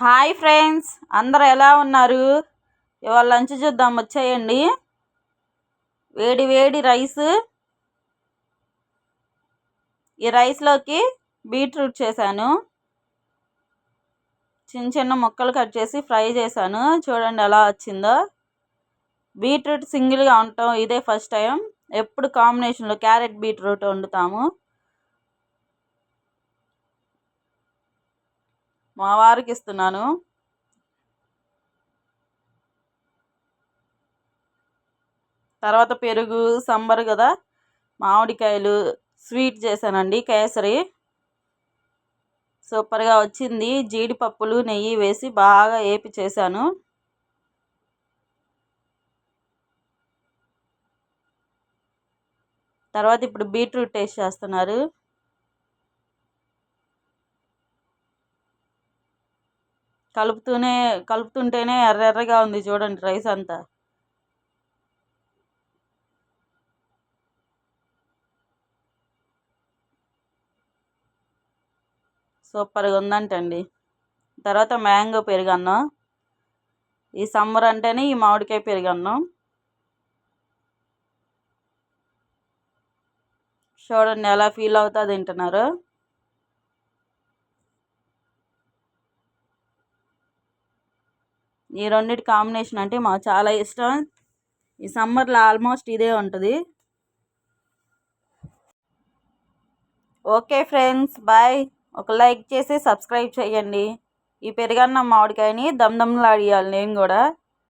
Hi friends అందరు ఎలా ఉన్నారు? ఇవాళ లంచ్ చూద్దాం వచ్చేయండి. వేడి వేడి రైస్. ఈ రైస్లోకి బీట్రూట్ చేశాను. చిన్న చిన్న ముక్కలు కట్ చేసి ఫ్రై చేశాను. చూడండి ఎలా వచ్చిందో. బీట్రూట్ సింగిల్గా ఉంటాం ఇదే ఫస్ట్ టైం. ఎప్పుడు కాంబినేషన్లో క్యారెట్ బీట్రూట్ వండుతాము. మా వారికి ఇస్తున్నాను. తర్వాత పెరుగు సంబరు కదా మామిడికాయలు స్వీట్ చేశానండి కేసరి. సూపర్గా వచ్చింది. జీడిపప్పులు నెయ్యి వేసి బాగా ఏపి చేశాను. తర్వాత ఇప్పుడు బీట్రూట్ టేస్ట్ చేస్తున్నారు. కలుపుతూనే కలుపుతుంటేనే ఎర్ర ఎర్రగా ఉంది చూడండి రైస్ అంతా. సూపర్గా ఉందంటండి. తర్వాత మ్యాంగో పెరుగన్నం. ఈ సమ్మర్ అంటేనే ఈ మామిడికాయ పెరుగన్నం. చూడండి ఎలా ఫీల్ అవుతుంది తింటున్నారు. ఈ రెండింటి కాంబినేషన్ అంటే మాకు చాలా ఇష్టం. ఈ సమ్మర్లో ఆల్మోస్ట్ ఇదే ఉంటుంది. Okay friends bye. ఒక లైక్ చేసి సబ్స్క్రైబ్ చేయండి. ఈ పెరుగన్నం మామిడికాయని దమ్ దమ్లాడియాలి నేను కూడా.